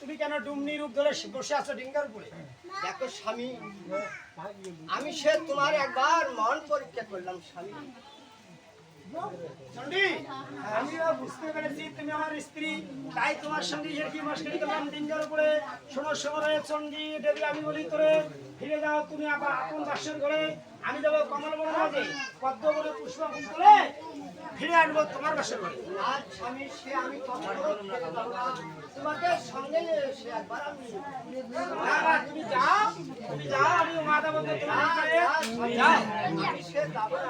তুমি কেন ডুমনি রূপ ধরে বসে আছো ডিঙ্গার উপরে? দেখো স্বামী, আমি সে তোমার একবার মন পরীক্ষা করলাম, স্বামী। আমিও বুঝতে পেরেছি তুমি আমার স্ত্রী তাই তোমার সঙ্গে এর কি মস্করি করলাম উপরে শোনো সমরে চন্ডি দেবী আমি বলি তোরে ফিরে যাও তুমি আবার আপন বাসর ঘরে আমি যাব কমল বন মাঝে পদ্ম বলে পুষ্প ফুল তুলে ফিরে আনব তোমার বাসর ঘরে সে আমি না। তোমাকে সঙ্গে তুমি যাও তুমি যাও আমি মাতা বলতে তোমার যাও। সে যাব না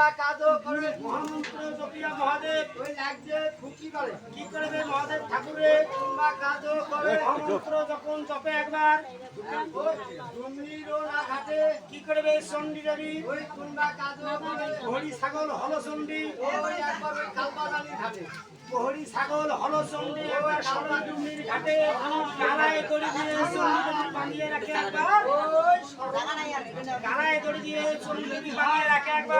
ওই কাজও করে। মহামন্ত্র জপিয়া মহাদেব। ওই লাগছে ফুকি করে। কি করবে মহাদেব ঠাকুরে? গুম্বা কাজও করে। মহামন্ত্র যখন জপে একবার ওই না ঘাটে কি করবে চণ্ডী দেবী? ওই গুম্বা কাজও করে। হরি ছাগল হল চণ্ডী। ওই একবার ওই কালবাজানি ঘাটে। হরি ছাগল হল চণ্ডী। একবার সরডুমির ঘাটে। গালায় দড়ি দিয়ে চণ্ডী দেবী বাঁধিয়ে রাখে একবার। গালায় দড়ি দিয়ে চণ্ডী দেবী বাঁধিয়ে রাখে একবার।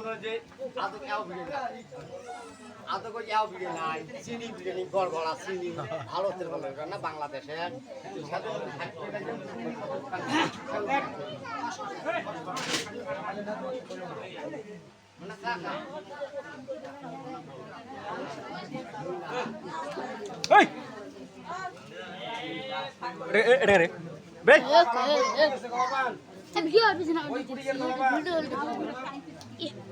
দিয়ে এমনও যে আদক এও ভিড়ে নাই। আদক এও ভিড়ে নাই। চিনি ভিড়ে নেই গড়গড়া চিনি। ভারতের বলে না বাংলাদেশের মানে কাকা রে রে। বে! ভিডিও আর পিছনে ভিডিও Yeah.